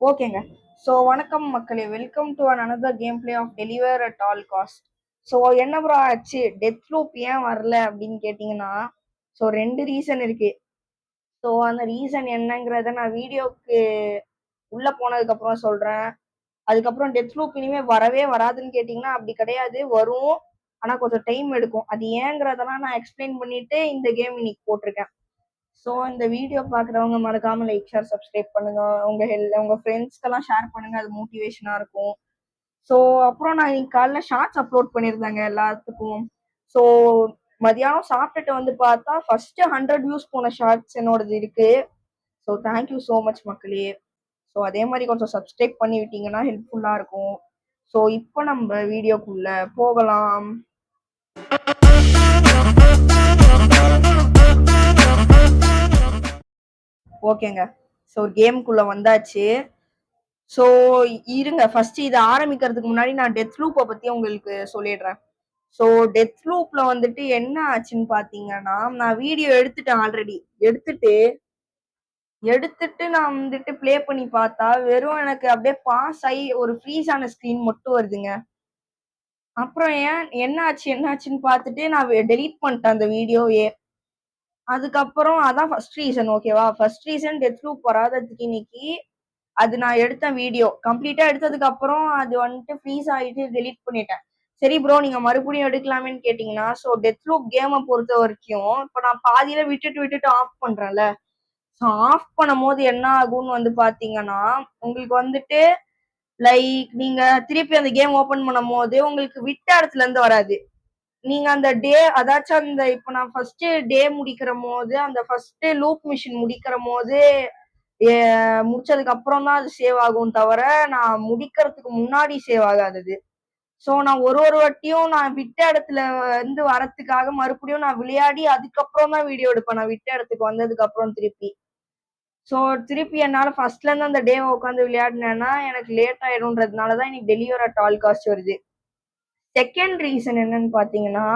ஓகேங்க. ஸோ வணக்கம் மக்களே. Welcome to an another game play of deliver at all cost so என்ன bro ஆச்சு? டெத் லூப் ஏன் வரல அப்படின்னு கேட்டிங்கன்னா ஸோ ரெண்டு ரீசன் இருக்கு. ஸோ அந்த ரீசன் என்னங்கிறத நான் வீடியோக்கு உள்ளே போனதுக்கப்புறம் சொல்கிறேன் அதுக்கப்புறம் டெத் லூப் இனிமேல் வரவே வராதுன்னு கேட்டிங்கன்னா அப்படி கிடையாது. வரும். ஆனால் கொஞ்சம் டைம் எடுக்கும். அது ஏங்கிறதெல்லாம் நான் எக்ஸ்பிளைன் பண்ணிட்டு இந்த கேம் இன்னைக்கு போட்டிருக்கேன். ஸோ இந்த வீடியோ பார்க்குறவங்க மறக்காம லைக் ஷேர் சப்ஸ்கிரைப் பண்ணுங்க. உங்க ஹெல் உங்க ஃப்ரெண்ட்ஸ்க்கெல்லாம் ஷேர் பண்ணுங்க. அது மோட்டிவேஷனா இருக்கும். ஸோ அப்புறம் நான் இன்னைக்கு காலைல ஷார்ட்ஸ் அப்லோட் பண்ணியிருந்தேங்க எல்லாத்துக்கும். ஸோ மதியானம் சாப்பிட்டுட்டு வந்து பார்த்தா ஃபர்ஸ்ட் ஹண்ட்ரட் வியூஸ் போன ஷார்ட்ஸ் என்னோடது இருக்கு. So thank you so much மக்களே. ஸோ அதே மாதிரி கொஞ்சம் சப்ஸ்கிரைப் பண்ணி விட்டீங்கன்னா ஹெல்ப்ஃபுல்லாக இருக்கும். ஸோ இப்போ நம்ம வீடியோக்குள்ள போகலாம். ஓகேங்க. ஸோ கேமுக்குள்ள வந்தாச்சு. ஸோ இருங்க. ஃபர்ஸ்ட் இதை ஆரம்பிக்கிறதுக்கு முன்னாடி நான் டெத் லூப்பை பத்தி உங்களுக்கு சொல்லிடுறேன். ஸோ டெத் லூப்ல வந்துட்டு என்ன ஆச்சுன்னு பாத்தீங்கன்னா நான் வீடியோ எடுத்துட்டேன் ஆல்ரெடி எடுத்துட்டு எடுத்துட்டு நான் வந்துட்டு ப்ளே பண்ணி பார்த்தா வெறும் எனக்கு அப்படியே பாஸ் ஆகி ஒரு ஃப்ரீஸ் ஆன ஸ்க்ரீன் மட்டும் வருதுங்க. அப்புறம் ஏன் என்ன ஆச்சு என்ன ஆச்சுன்னு பார்த்துட்டு நான் டெலீட் பண்ணிட்டேன் அந்த வீடியோவே அதுக்கப்புறம் அதான் ஃபர்ஸ்ட் ரீசன் ஓகேவா ஃபர்ஸ்ட் ரீசன் டெத் லூப் வராததுக்கு இன்னைக்கு அது நான் எடுத்த வீடியோ கம்ப்ளீட்டா எடுத்ததுக்கு அப்புறம் அது வந்துட்டு ஃப்ரீஸ் ஆயிட்டு டெலீட் பண்ணிட்டேன். சரி ப்ரோ நீங்க மறுபடியும் எடுக்கலாமேன்னு கேட்டீங்கன்னா ஸோ டெத் லூப் கேமை பொறுத்த வரைக்கும் இப்போ நான் பாதியில விட்டுட்டு விட்டுட்டு ஆஃப் பண்றேன்ல. ஸோ ஆஃப் பண்ணும் போது என்ன ஆகும்னு வந்து பாத்தீங்கன்னா உங்களுக்கு வந்துட்டு லைக் நீங்க திருப்பி அந்த கேம் ஓபன் பண்ணும் போது உங்களுக்கு விட்ட இடத்துல இருந்து வராது. நீங்க அந்த டே அதாச்சும் அந்த இப்ப நான் ஃபர்ஸ்ட் டே முடிக்கிற போது அந்த ஃபர்ஸ்ட் லூப் மிஷின் முடிக்கிற போது ஏ- முடிச்சதுக்கு அப்புறம் தான் அது சேவ் ஆகும் தவிர நான் முடிக்கிறதுக்கு முன்னாடி சேவ் ஆகாதது. ஸோ நான் ஒரு ஒரு வாட்டியும் நான் விட்ட இடத்துல இருந்து வரத்துக்காக மறுபடியும் நான் விளையாடி அதுக்கப்புறம் தான் வீடியோ எடுப்பேன். நான் விட்ட இடத்துக்கு வந்ததுக்கு அப்புறம் திருப்பி. ஸோ திருப்பி என்னால ஃபர்ஸ்ட்ல இருந்து அந்த டேவை உட்காந்து விளையாடினேன்னா எனக்கு லேட் ஆயிடும்ன்றதுனால தான் இன்னைக்கு டெலிவர் டால் காஸ்ட் வருது. செகண்ட் ரீசன் என்னன்னு பாத்தீங்கன்னா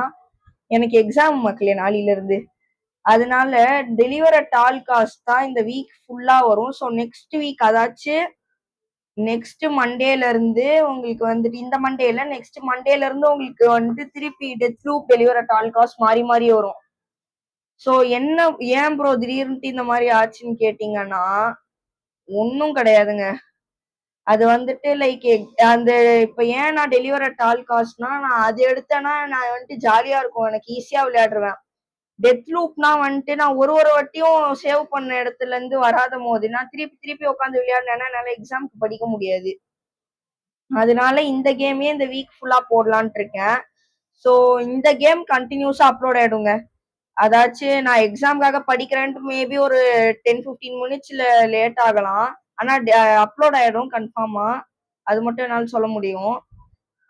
எனக்கு எக்ஸாம் மக்களே நாளில இருந்து. அதனால டெலிவர டால் காஸ்ட் தான் இந்த வீக் ஃபுல்லா வரும். ஸோ நெக்ஸ்ட் வீக் அதாச்சும் நெக்ஸ்ட் மண்டேல இருந்து உங்களுக்கு வந்துட்டு இந்த மண்டேல நெக்ஸ்ட் மண்டேல இருந்து உங்களுக்கு வந்துட்டு திருப்பி death loop deliver at all cost மாறி மாறி வரும். ஸோ என்ன ஏன் ப்ரோ திடீர்னுட்டு இந்த மாதிரி ஆச்சுன்னு கேட்டீங்கன்னா ஒன்றும் கிடையாதுங்க. அது வந்துட்டு லைக் அந்த இப்ப ஏன் நான் டெலிவர் அட் ஆல் காஸ்ட்னா நான் அது எடுத்தேன்னா நான் வந்துட்டு ஜாலியா இருக்கும். எனக்கு ஈஸியா விளையாடுவேன் டெத் லூப்னா வந்துட்டு நான் ஒரு ஒரு வாட்டியும் சேவ் பண்ண இடத்துல இருந்து வராத போது நான் திருப்பி திருப்பி உட்காந்து விளையாடினேன்னா என்னால எக்ஸாம்க்கு படிக்க முடியாது. அதனால இந்த கேமே இந்த வீக் ஃபுல்லா போடலான்ட்டு இருக்கேன். ஸோ இந்த கேம் கண்டினியூஸா அப்லோட் ஆயிடுங்க. அதாச்சும் நான் எக்ஸாம்காக படிக்கிறேன்ட்டு மேபி ஒரு டென் ஃபிஃப்டீன் மினிட்ஸ்ல லேட் ஆகலாம். ஆனா அப்லோட் ஆயிடும் கன்ஃபார்மா அது மட்டும் என்னால சொல்ல முடியும்.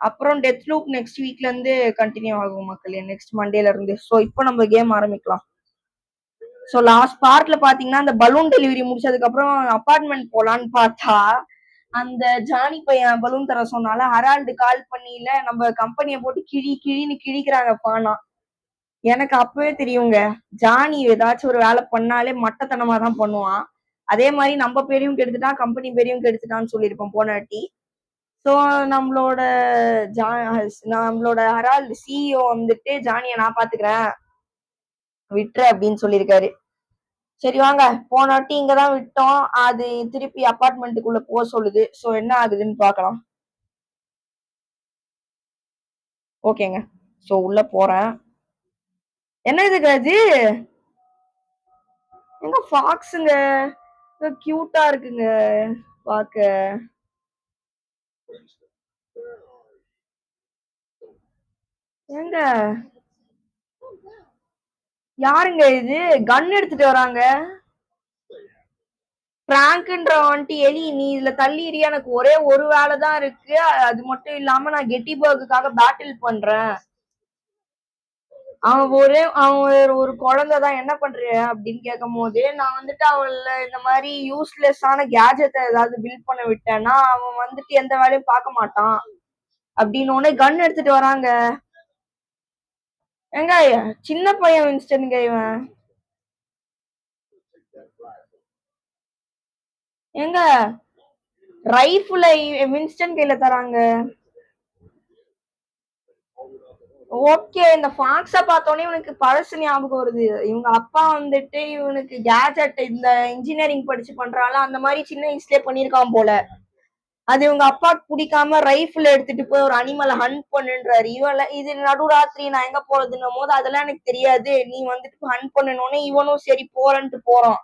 அப்புறம் டெத் லூப் நெக்ஸ்ட் வீக்ல இருந்து கண்டினியூ ஆகும் மக்களே நெக்ஸ்ட் மண்டேல இருந்து. ஸோ இப்போ நம்ம கேம் ஆரம்பிக்கலாம். ஸோ லாஸ்ட் பார்ட்ல பாத்தீங்கன்னா அந்த பலூன் டெலிவரி முடிச்சதுக்கு அப்புறம் அப்பார்ட்மெண்ட் போலான்னு பார்த்தா அந்த ஜானி பையன் பலூன் தர சொன்னால ஹரால்டு கால் பண்ணியில நம்ம கம்பெனியை போட்டு கிழி கிழின்னு கிழிக்கிறாங்க பானா. எனக்கு அப்பவே தெரியுங்க ஜானி ஏதாச்சும் ஒரு வேலை பண்ணாலே மட்டத்தனமா தான் பண்ணுவான். அதே மாதிரி நம்ம பேரையும் கெடுத்துட்டான் கம்பெனி பேரையும் கெடுத்துட்டான்னு சொல்லியிருப்போம் போன வாட்டி. ஸோ நம்மளோட ஜா நம்மளோட ஹரால் சிஇஓ வந்துட்டு ஜானியை நான் பாத்துக்கிறேன். விட்டுரு அப்படின்னு சொல்லியிருக்காரு. சரி வாங்க. போனாட்டி இங்க தான் விட்டோம். அது திருப்பி அப்பார்ட்மெண்ட்டுக்குள்ள போக சொல்லுது. ஸோ என்ன ஆகுதுன்னு பார்க்கலாம் ஓகேங்க. ஸோ உள்ள போறேன். என்ன இது கஜி? எங்க ஃபாக்ஸுங்க கியூட்டா இருக்குங்க பார்க்க. ஏங்க? யாருங்க இது? கன் எடுத்துட்டு வராங்க. பிராங்க்ன்ற வந்துட்டு எலி நீ இதுல தள்ளிடுறி எனக்கு ஒரே ஒரு வேலை தான் இருக்கு. அது மட்டும் இல்லாம நான் கெட்டிபர்க்குக்காக பேட்டில் பண்றேன். அவன் ஒரே அவன் ஒரு- குழந்தை தான் என்ன பண்ற அப்படின்னு கேட்கும் போது நான் வந்துட்டு அவள இந்த மாதிரி யூஸ்லெஸ்ஸான கேஜெட்டை ஏதாவது பில்ட் பண்ண விட்டேன்னா அவன் வந்துட்டு எந்த வேலையும் பார்க்க மாட்டான். அப்படின்னு உடனே கன் எடுத்துட்டு வராங்க. ஏங்க சின்ன பையன் வின்ஸ்டனுங்க இவன். ஏங்க ரைஃபிளை வின்ஸ்டன் கையில தராங்க. ஓகே இந்த ஃபாக்ஸ பார்த்தோன்னே இவனுக்கு பழசு ஞாபகம் வருது. இவங்க அப்பா வந்துட்டு இவனுக்கு கேஜெட் இந்த இன்ஜினியரிங் படிச்சு பண்றால அந்த மாதிரி சின்ன வயசுலயே பண்ணிருக்கான் போல. அது இவங்க அப்பா பிடிக்காம ரைஃபிள் எடுத்துட்டு போய் ஒரு அனிமலை ஹண்ட் பண்ணுன்றாரு. இவன் இது நடுராத்திரி நான் எங்க போறதுன்னும் போது அதெல்லாம் எனக்கு தெரியாது. நீ வந்துட்டு ஹண்ட் பண்ணணும்னு இவனும் சரி போறன்ட்டு போறான்.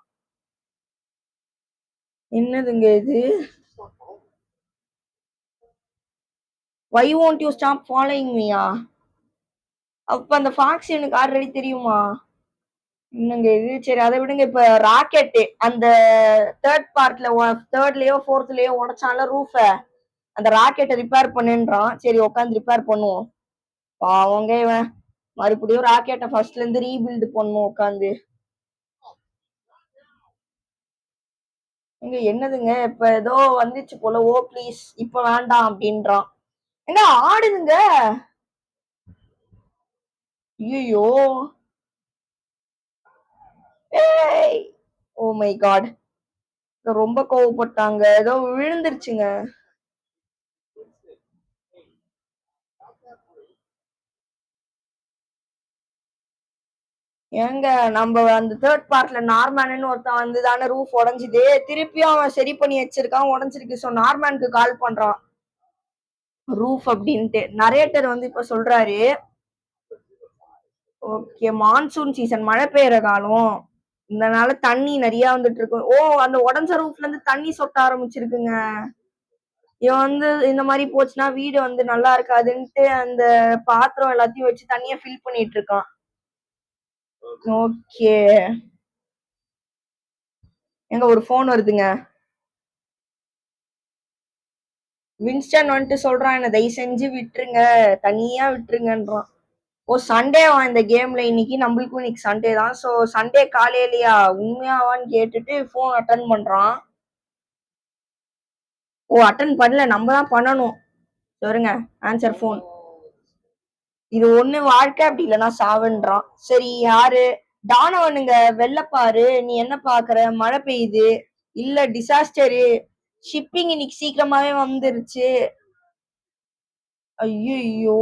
என்னதுங்க இது? Why won't you stop following மீயா அப்ப அந்த ஃபாக்ஸ் எனக்கு ஆல்ரெடி தெரியுமா? என்னங்க இது? சரி அதை விடுங்க. இப்ப ராக்கெட் அந்த தேர்ட் பார்ட்ல தேர்ட்லயோ ஃபோர்த்லயோ உடைச்சால ரூஃப அந்த ராக்கெட்டை ரிப்பேர் பண்ணுன்றான். சரி உட்காந்து ரிப்பேர் பண்ணுவோம். பாவங்க இவன். மறுபடியும் ராக்கெட்டை ஃபர்ஸ்ட்ல இருந்து ரீபில்டு பண்ணும் உட்காந்து இங்க என்னதுங்க? இப்ப ஏதோ வந்துச்சு போல. ஓ ப்ளீஸ் இப்ப வேண்டாம் அப்படின்றான். என்ன ஆடுதுங்க? ஐயோ ஏய் ஓ மை காட். ரொம்ப கோவப்பட்டாங்க. ஏதோ விழுந்துருச்சுங்க. ஏங்க நம்ம அந்த தேர்ட் பார்ட்ல நார்மேனு ஒருத்தன் வந்து தானே ரூஃப் உடஞ்சுது. திருப்பியும் அவன் சரி பண்ணி வச்சிருக்கான் உடஞ்சிருக்கு. ஸோ நார்மேனுக்கு கால் பண்றான். ரூஃப் அப்படின்ட்டு. நரேட்டர் வந்து இப்ப சொல்றாரு. ஓகே மான்சூன் சீசன் மழை பெய்யற காலம். இதனால தண்ணி நிறைய வந்துட்டு இருக்கு. ஓ அந்த உடஞ்ச ரூஃப்ல இருந்து தண்ணி சொட்ட ஆரம்பிச்சிருக்குங்க. இவன் வந்து இந்த மாதிரி போச்சுன்னா வீடு வந்து நல்லா இருக்காதுன்ட்டு அந்த பாத்திரம் எல்லாத்தையும் வச்சு தண்ணிய ஃபில் பண்ணிட்டு இருக்கான். ஓகே எங்க ஒரு ஃபோன் வருதுங்க. வின்ஸ்டன் வந்துட்டு சொல்றான் என்ன தயவு செஞ்சு விட்டுருங்க. தனியா விட்டுருங்கன்றான். ஓ சண்டேவா இந்த கேம்ல இன்னைக்கு நம்மளுக்கும் இன்னைக்கு சண்டே தான். So Sunday காலையிலயா? உண்மையாவான்னு கேட்டுட்டு ஃபோன் அட்டன் பண்றான். ஓ அட்டன் பண்ணல. நம்ம தான் பண்ணணும். சொல்லுங்க ஆன்சர் ஃபோன் இது ஒண்ணு வாழ்க்கை அப்படி இல்லைன்னா சாவுன்றான். சரி யாரு? தானவனுங்க வெள்ளப்பாரு நீ என்ன பாக்குற? மழை பெய்யுது. இல்ல டிசாஸ்டரு ஷிப்பிங் இன்னைக்கு சீக்கிரமாவே வந்துருச்சு. ஐயோ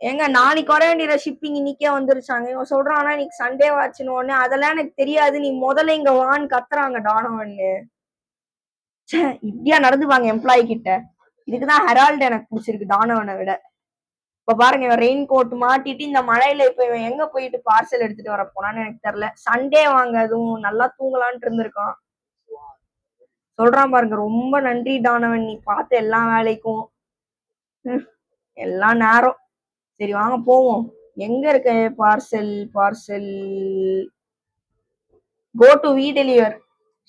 ஏங்க நாளைக்கு வர வேண்டிய ஷிப்பிங் இன்னைக்கே வந்துருச்சாங்க. இவன் சொல்றானா இன்னைக்கு சண்டே வாச்சுன்னு உடனே. அதெல்லாம் எனக்கு தெரியாது. நீ முதல்ல இங்க வான்னு கத்துறாங்க டானவன்னு இப்படியா நடந்துவாங்க எம்ப்ளாயி கிட்ட. இதுக்குதான் ஹெரால்டு எனக்கு பிடிச்சிருக்கு டானவனை விட. இப்ப பாருங்க இவன் ரெயின் கோட் மாட்டிட்டு இந்த மழையில இப்ப இவன் எங்க போயிட்டு பார்சல் எடுத்துட்டு வர போனான்னு எனக்கு தெரியல. சண்டே வாங்க அதுவும் நல்லா தூங்கலான்ட்டு இருந்திருக்கான். சொல்றான் பாருங்க ரொம்ப நன்றி டானவன் நீ பார்த்த எல்லா வேலைக்கும். எல்லாம் நேரம். சரி வாங்க போவோம். எங்க இருக்க parcel parcel go to we deliver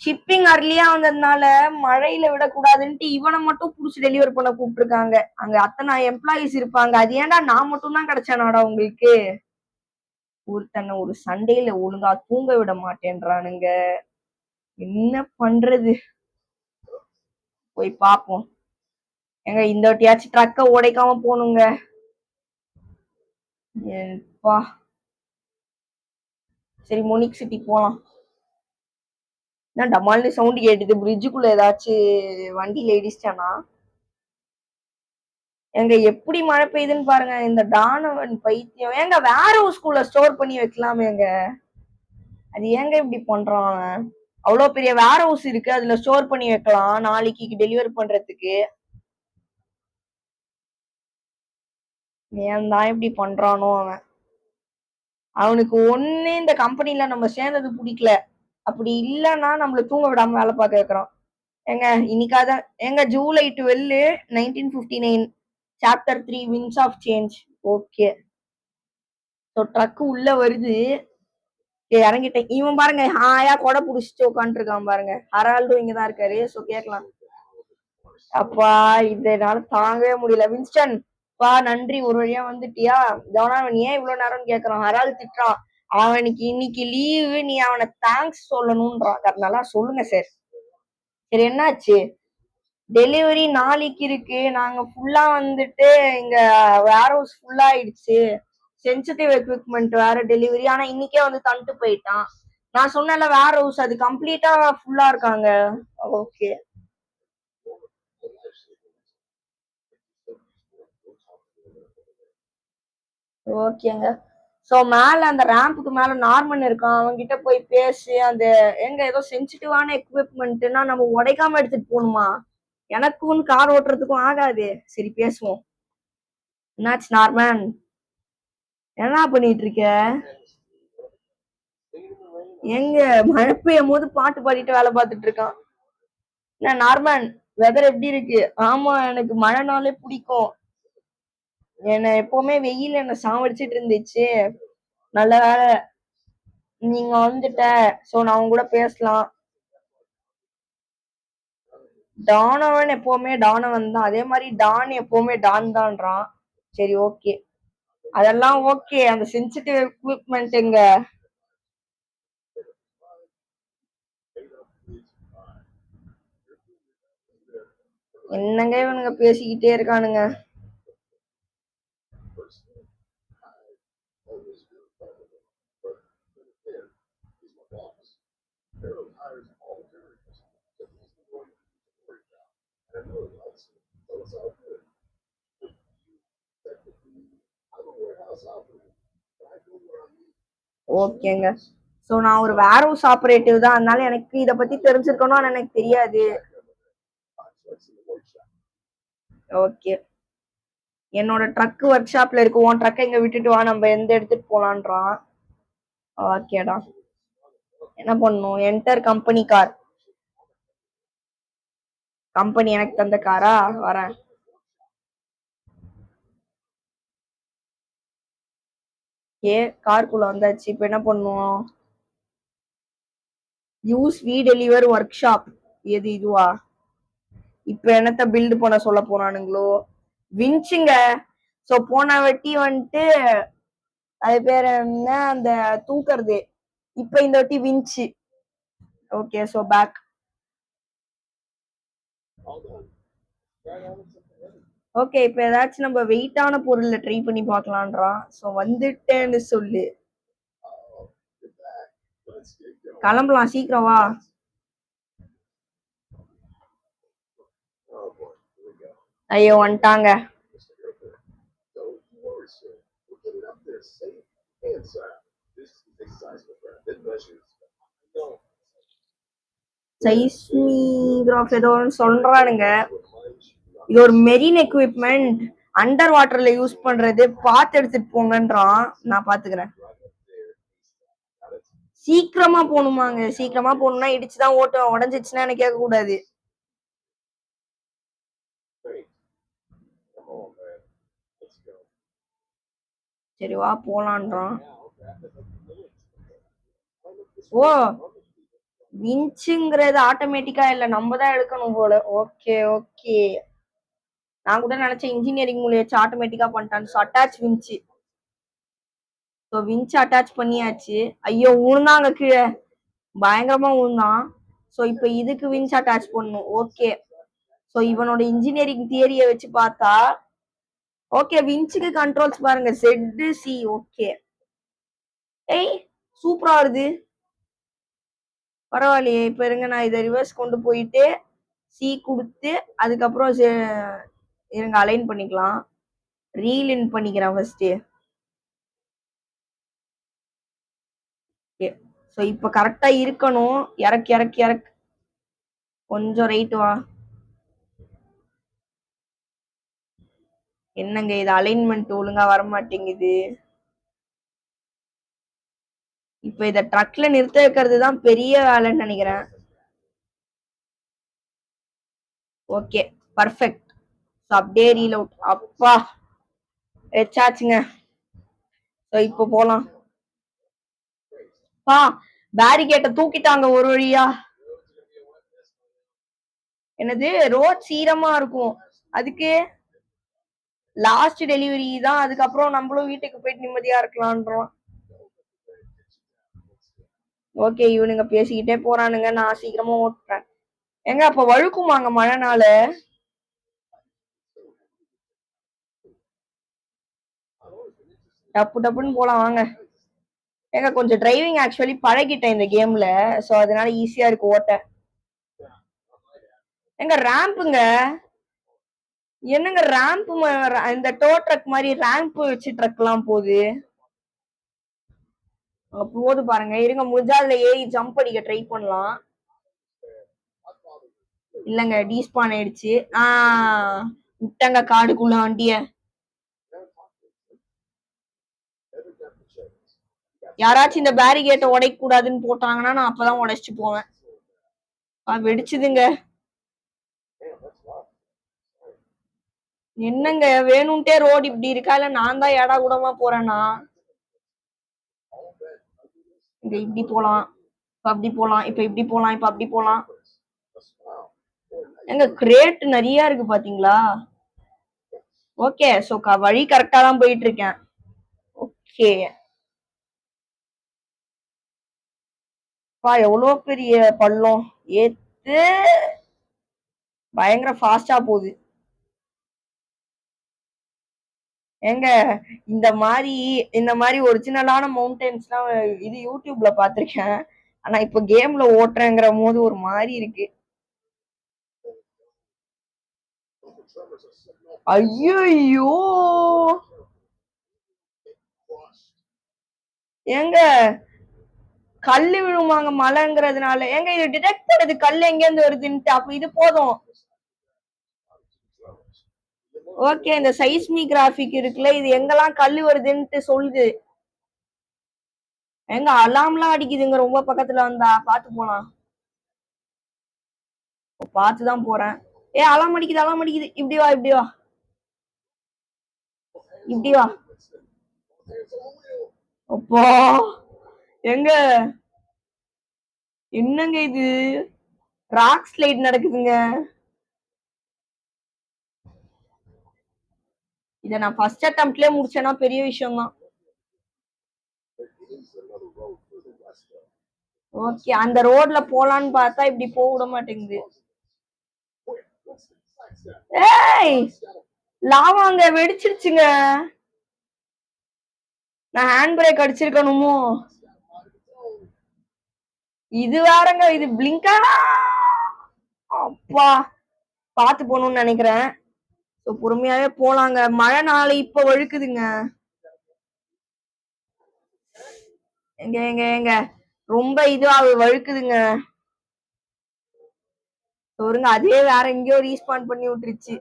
shipping அர்லியா வந்ததுனால மழையில விடக்கூடாதுன்ட்டு இவனை மட்டும் புடிச்சு டெலிவர் பண்ண கூப்பிட்டுருக்காங்க. அங்க அத்தனை எம்ப்ளாயிஸ் இருப்பாங்க. அது ஏன்டா நான் மட்டும் தான் கிடைச்சானாடா உங்களுக்கு? ஒருத்தனை ஒரு சண்டையில ஒழுங்கா தூங்க விட மாட்டேன்றானுங்க. என்ன பண்றது? போய் பாப்போம் எங்க இந்த வாட்டியாச்சும் ட்ரக்க உடைக்காம போகணுங்க. வா. சரி மொனிக் சிட்டி போலாம். என்ன டமால்னு சவுண்ட் கேட்டுது. பிரிட்ஜுக்குள்ள ஏதாச்சும் வண்டியில இடிச்சிட்டானா எங்க எப்படி மழை பெய்யுதுன்னு பாருங்க. இந்த டானவன் பைத்தியம். ஏங்க வேற ஒரு ஸ்கூல்ல ஸ்டோர் பண்ணி வைக்கலாமே எங்க அது ஏங்க இப்படி பண்றான் அவ்வளவு பெரிய வேர் ஹவுஸ் இருக்கு. அதுல ஸ்டோர் பண்ணி வைக்கலாம். நாளைக்கு டெலிவரி பண்றதுக்கு. ஏன் தான் இப்படி பண்றானோ அவன்? அவனுக்கு ஒண்ணு இந்த கம்பெனில நம்ம சேர்ந்தது பிடிக்கல. அப்படி இல்லைன்னா நம்மள தூங்க விடாம வேலை பார்க்க வைக்கிறான். ஏங்க இன்னைக்காக ஏங்க July twelve nineteen fifty nine chapter three winds of change okay so உள்ள வருது. இறங்கிட்டேன். இவன் பாருங்க ஹாயா கொடை புடிச்சிட்டு உட்காந்துருக்கான் பாருங்க. ஹரால்டோ இங்கதான் இருக்காரு. ஸோ கேட்கலாம். அப்பா இதனால தாங்கவே முடியல. வின்ஸ்டன் பா நன்றி. ஒரு வழியா வந்துட்டியா? ஜவனாவன் ஏன் இவ்வளவு நேரம்னு கேக்குறான்? ஹரால் திட்டுறான் அவனுக்கு இன்னைக்கு லீவு நீ அவனை தேங்க்ஸ் சொல்லணும்ன்றான். அதனால நல்லா சொல்லுங்க சார் சரி என்னாச்சு? டெலிவரி நாளைக்கு இருக்கு. நாங்க ஃபுல்லா வந்துட்டு இங்க வேர் ஹவுஸ் ஃபுல்லா ஆயிடுச்சு. சென்சிட்டிவ் எக்யூப்மெண்ட் வேற டெலிவரி ஆனா இன்னைக்கே வந்து தந்துட்டு போயிட்டான். நான் சொன்னல வேற ஹவுஸ் அது கம்ப்ளீட்டா ஃபுல்லா இருக்காங்க. ஓகே. ஓகேங்க. சோ மேல அந்த ரேம்புக்கு மேல நார்மன் இருக்கான். அவன்கிட்ட போய் பேசி அந்த எங்க ஏதோ சென்சிட்டிவான எக்யூப்மெண்ட்னா நம்ம உடைக்காம எடுத்துட்டு போகணுமா? எனக்கும் கார் ஓட்டுறதுக்கும் ஆகாது. சரி பேசுவோம். என்னாச்சு நார்மன் என்ன பண்ணிட்டு இருக்க எங்க? மழை பெய்யும் போது பாட்டு பாடிட்டு வேலை பார்த்துட்டு இருக்கான் என்ன நார்மன் வெதர் எப்படி இருக்கு? ஆமா எனக்கு மழைனாலே பிடிக்கும். என்ன எப்பவுமே வெயில் என்ன சாவடிச்சிட்டு இருந்துச்சு. நல்ல வேலை நீங்க வந்துட்ட. சோ நான் அவங்க கூட பேசலாம். டானவன் எப்பவுமே டானவன் தான். அதே மாதிரி டான் எப்பவுமே டான் தான்றான். சரி ஓகே. அதெல்லாம் ஓகே. அந்த சென்சிட்டிவ் எக்யூப்மெண்ட் எங்க என்னங்க இவனுங்க பேசிக்கிட்டே இருக்கானுங்க? ஓகேங்க. சோ நான் ஒரு வேர் ஹவுஸ் ஆபரேட்டிவ் தான். அதனால எனக்கு இத பத்தி தெரிஞ்சிருக்கணும் எனக்கு தெரியாது. ஓகே என்னோட ட்ரக் ஒர்க் ஷாப்ல இருக்கு. உன் ட்ரக்கை இங்க விட்டுட்டு வா. நம்ம எந்த எடுத்துட்டு போலான்றான். ஓகேடா என்ன பண்ணும் என்டர் கம்பெனி கார் கம்பெனி எனக்கு தந்த காரா வரேன். ஏ கார்க்குள்ள வந்தாச்சு. இப்ப என்ன பண்ணுவோம்? Use we deliver workshop எது இதுவா? இப்ப என்னத்த பில்டு பண்ண சொல்ல போறானுங்களோ? விஞ்சுங்க சோ போன வட்டி வந்துட்டு அது பேர் என்ன? அந்த தூக்குறது. இப்ப இந்த வாட்டி விஞ்சு ஓகே சோ பேக் ஓகே இப்போ ஏதாச்சும் நம்ம வெயிட்டான பொருள்ல ட்ரை பண்ணி பார்க்கலான்றான் ஸோ வந்துட்டேன்னு சொல்லு. கிளம்பலாம் சீக்கிரம் வா. ஐயோ வந்துட்டாங்க. சைஸ்மிகிராஃப் ஏதோ ஒன்று சொல்றானுங்க. இது ஒரு மெரின் எக்யூப்மெண்ட் அண்டர் வாட்டர்ல யூஸ் பண்றது. பார்த்து எடுத்துட்டு போங்கன்றான். நான் பாத்துக்கிறேன் சீக்கிரமா போகணுமாங்க. சீக்கிரமா போகணும்னா இடிச்சுதான் ஓட்டுவேன். உடஞ்சிச்சுன்னா எனக்கு கேட்க கூடாது சரி வா போலான்றான். ஓ விஞ்சுங்கிறது ஆட்டோமேட்டிக்கா இல்ல. நம்ம தான் எடுக்கணும் போல. ஓகே ஓகே நான் கூட நினைச்சேன் இன்ஜினியரிங் மூலியம் வச்சு ஆட்டோமேட்டிக்கா பண்ணிட்டான் so attach winch so winch attach பண்ணியாச்சு. ஐயோ ஊழ்ந்தாங்க கீழே. பயங்கரமா உழுந்தான் ஸோ இப்போ இதுக்கு விஞ்ச் அட்டாச் பண்ணும் ஓகே ஸோ இவனோட இன்ஜினியரிங் தியரியை வச்சு பார்த்தா ஓகே விஞ்சுக்கு கண்ட்ரோல்ஸ் பாருங்க. செட்டு சி ஓகே ஏய் சூப்பரா வருது. பரவாயில்லையே இப்போ இருங்க நான் இதை ரிவர்ஸ் கொண்டு போயிட்டு சி கொடுத்து அதுக்கப்புறம் இருங்க அலைன் பண்ணிக்கலாம். ரீலின் பண்ணிக்கிறேன் ஃபர்ஸ்ட்டு ஸோ இப்போ கரெக்டா இருக்கணும். இறக்கு இறக்கு இறக்கு. கொஞ்சம் ரைட்டு வா. என்னங்க இது அலைன்மெண்ட் ஒழுங்கா வர மாட்டேங்குது இப்ப இத ட்ரக்ல நிறுத்த வைக்கிறது தான் பெரிய வேலைன்னு நினைக்கிறேன். ஓகே பர்ஃபெக்ட் ஸோ அப்படியே ரீலவுட் அப்பா வச்சாச்சுங்க ஸோ இப்போ போலாம். பா பேரிகேட்டை தூக்கிட்டாங்க ஒரு வழியா. என்னது? ரோட் சீரமா இருக்கும். அதுக்கு லாஸ்ட் டெலிவரி தான். அதுக்கப்புறம் நம்மளும் வீட்டுக்கு போயிட்டு நிம்மதியா இருக்கலான்றோம். ஓகே இவனுங்க பேசிக்கிட்டே போறானுங்க. நான் சீக்கிரமா ஓட்டுறேன். எங்க அப்ப வழுக்குமாங்க மழைனால? டப்பு டப்புன்னு போலாம் வாங்க. ஏங்க கொஞ்சம் டிரைவிங் ஆக்சுவலி பழகிட்டேன் இந்த கேம்ல ஸோ அதனால ஈஸியா இருக்கு ஓட்ட. எங்க ரேம்புங்க என்னங்க ரேம்ப் இந்த டோ ட்ரக் மாதிரி ரேம்ப் வச்சு ட்ரக்லாம் போகுது? அங்க போது பாருங்க. இருங்க முடிஞ்சா அதுல ஏறி ஜம்ப் அடிக்க ட்ரை பண்ணலாம். இல்லங்க டீஸ்பான் ஆயிடுச்சு. ஆஹ் விட்டங்க காடுக்குள்ள வண்டிய யாராச்சும் இந்த பேரிகேட்டை உடைக்க கூடாதுன்னு போட்டாங்கன்னா நான் அப்பதான் உடைச்சிட்டு போவேன். ஆ, வெடிச்சுதுங்க. என்னங்க வேணும்ட்டே ரோடு இப்படி இருக்கா? இல்ல நான் தான் ஏடா கூடமா போறேன்னா இங்க இப்படி போலாம் இப்போ அப்படி போலாம் இப்போ இப்படி போலாம் இப்போ அப்படி போலாம். எங்க கிரேட் நிறைய இருக்கு பாத்தீங்களா? ஓகே சோ வழி கரெக்டா தான் போயிட்டு இருக்கேன் ஓகே பா எவ்வளோ பெரிய பள்ளம்? ஏத்து பயங்கர ஃபாஸ்டா போகுது. ஏங்க இந்த மாதிரி இந்த மாதிரி ஒரிஜினலான மவுண்டன்ஸ்லாம் இது யூடியூப்ல பாத்திருக்கேன் ஆனா இப்ப கேம்ல ஓட்டுறேங்கிற போது ஒரு மாதிரி இருக்கு. ஐயோ ஏங்க கல்லு விழுமாங்க மழைங்கிறதுனால. ஏங்க இது டிடெக்ட் பண்ணுது கல் எங்க இருந்து வருதுன்ட்டு. அப்ப இது போதும். ஓகே இந்த சைஸ்மி கிராஃபிக் இருக்குல்ல இது எங்கெல்லாம் கல்லு வருதுன்ட்டு சொல்லுது. எங்க அலாம்லாம் அடிக்குதுங்க ரொம்ப பக்கத்துல வந்தா. பாத்து போலாம் பார்த்துதான் போறேன். ஏ அலாம் அடிக்குது அலாம் அடிக்குது. இப்படி வா இப்படி வா. இப்படி வா. அப்பா எங்க? என்னங்க இது? ராக் ஸ்லைட் நடக்குதுங்க. இத நான் ஃபர்ஸ்ட் அட்டம்ப்ட்லயே முடிச்சேன்னா பெரிய விஷயம் தான் ஓகே அந்த ரோட்ல போலான்னு பார்த்தா இப்படி போக விட மாட்டேங்குது. ஏய் லாவாங்க வெடிச்சிருச்சுங்க. நான் ஹேண்ட் பிரேக் அடிச்சிருக்கணுமோ? இது வேறங்க இது பிளிங்கா அப்பா பார்த்து போகணும்னு நினைக்கிறேன். ஸோ பொறுமையாவே போலாங்க. மழை நாளை இப்ப வழுக்குதுங்க. எங்க எங்க எங்க? ரொம்ப இதுவா வழுக்குதுங்க. ஒருங்க அதே வேற எங்கேயோ ரீஸ்பாண்ட் பண்ணி விட்டுருச்சு.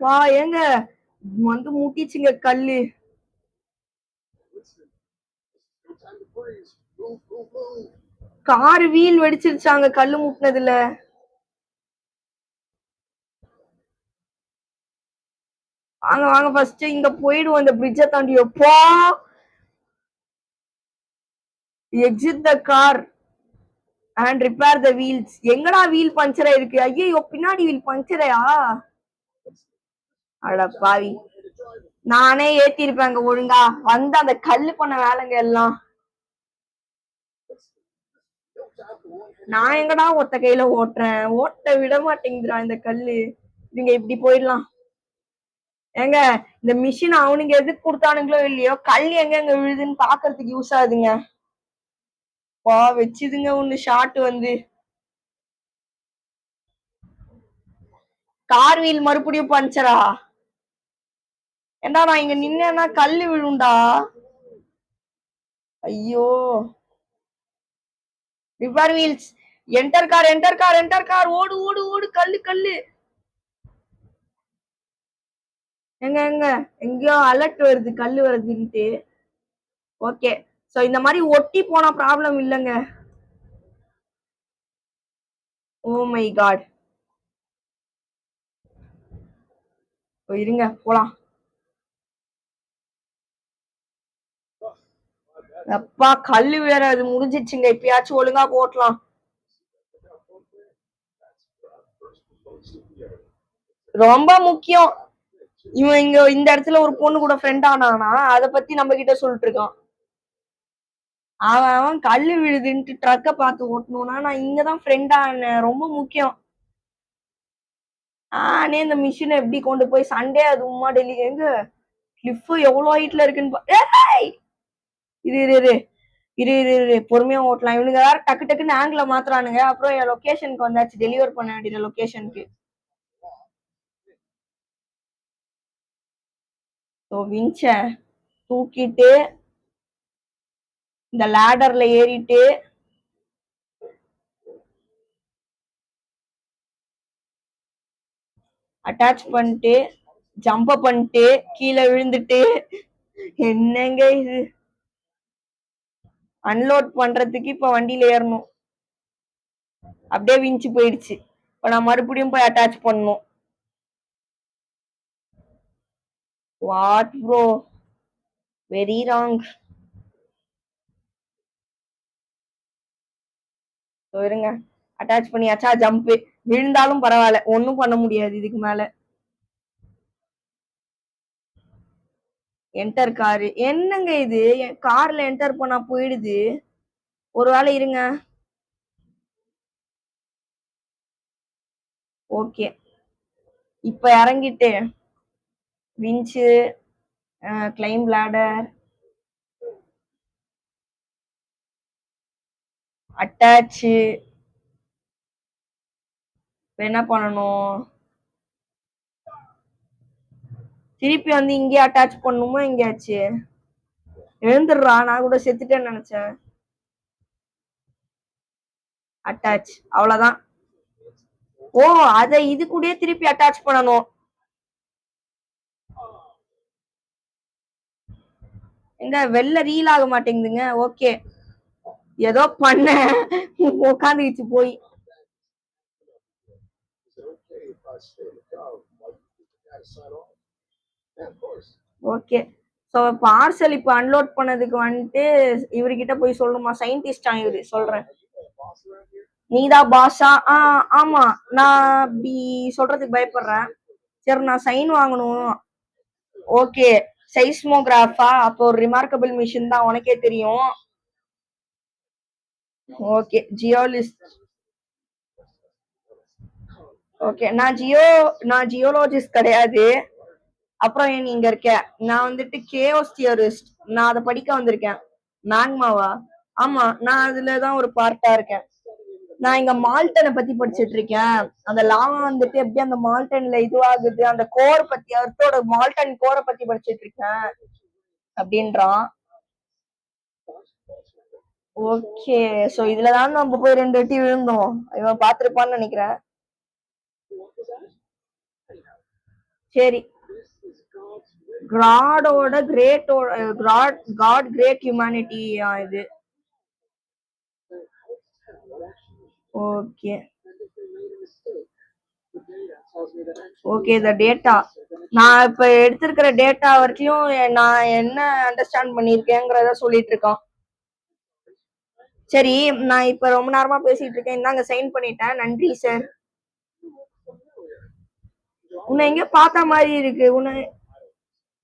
வா ஏங்க? வந்து முட்டிச்சுங்க கல்லு. கார் வீல் வெடிச்சிருச்சாங்க கல்லு முட்டினதுல. வாங்க வாங்க ஃபர்ஸ்ட் இங்க போயிடுவோம் இந்த பிரிட்ஜை தாண்டி. எப்போ? Exit the car and repair the wheels எங்கடா வீல் பஞ்சர் ஆயிருக்கு ஐயோ பின்னாடி வீல் பஞ்சரையா அட பாவி. நானே ஏத்திருப்பேங்க ஒழுங்கா. வந்து அந்த கல்லு பண்ண வேலைங்க எல்லாம். நான் எங்கடா ஒத்த கையில ஓட்டுறேன்? ஓட்ட விட மாட்டேங்குதுடா இந்த கல்லு. நீங்க இப்படி போயிடலாம். ஏங்க இந்த மிஷின் அவனுங்க எதுக்கு கொடுத்தானுங்களோ இல்லையோ கல் எங்க எங்க விழுதுன்னு பாக்குறதுக்கு யூஸ் ஆகுதுங்க. பா வச்சுதுங்க ஒண்ணு ஷாட் வந்து. கார் வீல் மறுபடியும் பஞ்சரா ஏண்டா நான் இங்க நின்னேன்னா கல்லு விழுண்டா? ஐயோ. River wheels enter car enter car enter car ஓடு ஓடு ஓடு கல்லு கல்லு. எங்க எங்க? எங்கேயோ அலர்ட் வருது கல்லு வருதுன்ட்டு. ஓகே சோ இந்த மாதிரி ஒட்டி போனா ப்ராப்ளம் இல்லைங்க. Oh ஓ மை காட் இருங்க போலாம். அப்பா கல்லு வேற அது முடிஞ்சிச்சுங்க இப்பயாச்சும் ஒழுங்கா போட்டலாம் ரொம்ப முக்கியம். இவன் இங்க இந்த இடத்துல ஒரு பொண்ணு கூட ஃப்ரெண்ட் ஆனானா அத பத்தி நம்ம கிட்ட சொல்லிட்டு இருக்கான். அவன் அவன் கல்லு விழுதுன்ட்டு ட்ரக்க பார்த்து ஓட்டணும்னா நான் இங்கதான் ஃப்ரெண்ட் ஆனேன் ரொம்ப முக்கியம். நானே இந்த மிஷினை எப்படி கொண்டு போய் சண்டே அது உமா டெல்லி எங்க? கிளிஃப் எவ்வளவு ஹைட்ல இருக்குன்னு பா- இரு இரு இரு. இரு இரு இரு. பொறுமையா ஓட்டலாம். இவனுங்க யாரும் டக்கு டக்குன்னு ஆங்கில மாத்துறானுங்க. அப்புறம் என் லொகேஷனுக்கு வந்தாச்சு. டெலிவர் பண்ண வேண்டிய லொகேஷனுக்கு ஸோ விஞ்ச தூக்கிட்டு இந்த லேடர்ல ஏறிட்டு அட்டாச் பண்ணிட்டு ஜம்ப பண்ணிட்டு கீழே விழுந்துட்டு என்னங்க இது? அன்லோட் பண்றதுக்கு இப்ப வண்டியில ஏறணும். அப்படியே விஞ்சு போயிடுச்சு. இப்ப நான் மறுபடியும் போய் அட்டாச் பண்ணணும். வாட் ப்ரோ வெரி ராங் இருங்க. அட்டாச் பண்ணியாச்சா ஜம்ப் விழுந்தாலும் பரவாயில்ல. ஒன்றும் பண்ண முடியாது இதுக்கு மேல. என்டர் காரு என்னங்க இது? கார்ல என்டர் பண்ணா போயிடுது. ஒருவேளை இருங்க. ஓகே இப்ப இறங்கிட்டு விஞ்சு கிளைம் லேடர் அட்டாச்சு என்ன பண்ணணும்? திருப்பி வந்து இங்கே அட்டாச் பண்ணுமா எங்கேயாச்சு? எழுந்துடுறா நான் கூட செத்துட்டேன்னு நினைச்சேன். அட்டாச் அவ்வளோதான் ஓ அதை இது கூடயே திருப்பி அட்டாச் பண்ணணும். எங்க வெளில ரீல் ஆக மாட்டேங்குதுங்க. ஓகே ஏதோ பண்ண. உட்காந்துக்கிச்சு போய். ஓகே ஸோ பார்சல் இப்போ அன்லோட் பண்ணதுக்கு வந்துட்டு இவர்கிட்ட போய் சொல்லணுமா? சயின்டிஸ்டா இவரு? சொல்றேன். நீதான் பாஷா? ஆ ஆமா. நான் அப்படி சொல்றதுக்கு பயப்படுறேன். சரி நான் சைன் வாங்கணும். ஓகே சைஸ்மோகிராஃபா அப்போ ஒரு ரிமார்க்கபிள் மிஷின் தான். உனக்கே தெரியும். ஓகே ஜியோலிஸ்ட் ஓகே நான் ஜியோ நான் ஜியோலஜிஸ்ட் கிடையாது. அப்புறம் ஏன் நீங்க இருக்க? நான் வந்துட்டு கேஓஸ் தியோரிஸ்ட் நான் அதை படிக்க வந்திருக்கேன். மேக்மாவா ஆமா நான் அதுலதான் ஒரு பார்ட்டா இருக்கேன். நான் இங்க மால்டனை பத்தி படிச்சிட்டு இருக்கேன். அந்த லா வந்துட்டு எப்படி அந்த மால்டன்ல இதுவாகுது அந்த கோர் பத்தி அர்த்தோட மால்டன் கோரை பத்தி படிச்சிட்டு இருக்கேன் அப்படின்றான். ஓகே சோ இதுலதான் நம்ம போய் ரெண்டு வாட்டி விழுந்தோம். இவன் பாத்திருப்பான்னு நினைக்கிறேன். சரி. கிராடோட கிரேட்டோட கிராட் காட் கிரேட் ஹியூமானிட்டி இது. ஓகே ஓகே இந்த டேட்டா நான் இப்ப எடுத்திருக்கிற டேட்டா வரைக்கும் நான் என்ன அண்டர்ஸ்டாண்ட் பண்ணிருக்கேங்கிறத சொல்லிட்டு இருக்கான் சரி நான் இப்ப ரொம்ப நேரமா பேசிட்டு இருக்கேன். இந்தாங்க சைன் பண்ணிட்டேன். நன்றி சார் உன்னை எங்க பார்த்த மாதிரி இருக்கு. உன்னை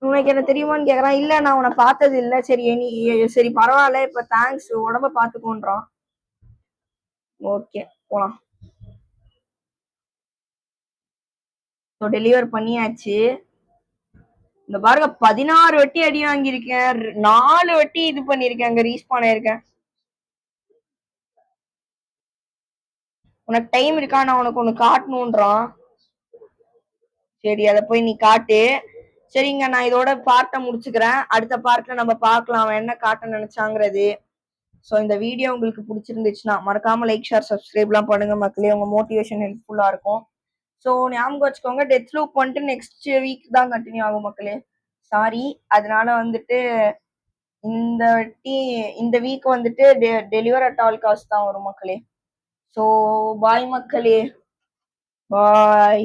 உனக்கு என்ன தெரியுமான்னு கேக்குறான். இல்ல நான் உன்னை பார்த்தது இல்ல சரி நீ சரி பரவாயில்ல. இப்ப தேங்க்ஸ் உடம்ப பாத்துக்கோன்றான் ஓகே போலாம். ஸோ டெலிவர் பண்ணியாச்சு. இந்த பாருங்க பதினாறு வட்டி அடி வாங்கியிருக்கேன். நாலு வட்டி இது பண்ணியிருக்கேன் அங்க ரீஸ்பான் ஆயிருக்கேன் உனக்கு டைம் இருக்கா? நான் உனக்கு ஒண்ணு காட்டணுன்றான். சரி அதை போய் நீ காட்டு. சரிங்க நான் இதோட பார்ட்டை முடிச்சுக்கிறேன். அடுத்த பார்ட்ல நம்ம பார்க்கலாம் அவன் என்ன காட்ட நினைச்சாங்கிறது. ஸோ இந்த வீடியோ உங்களுக்கு பிடிச்சிருந்துச்சுன்னா மறக்காம லைக் ஷேர் சப்ஸ்கிரைப்லாம் பண்ணுங்க மக்களே. உங்க மோட்டிவேஷன் ஹெல்ப்ஃபுல்லா இருக்கும். ஸோ ஞாபகம் வச்சுக்கோங்க டெத் லூப் வந்துட்டு நெக்ஸ்ட் வீக் தான் கண்டினியூ ஆகும் மக்களே. சாரி அதனால வந்துட்டு இந்த டீ இந்த வீக் வந்துட்டு டெலிவர் அட் ஆல் காஸ்ட் தான் வரும் மக்களே. ஸோ பாய் மக்களே. பாய்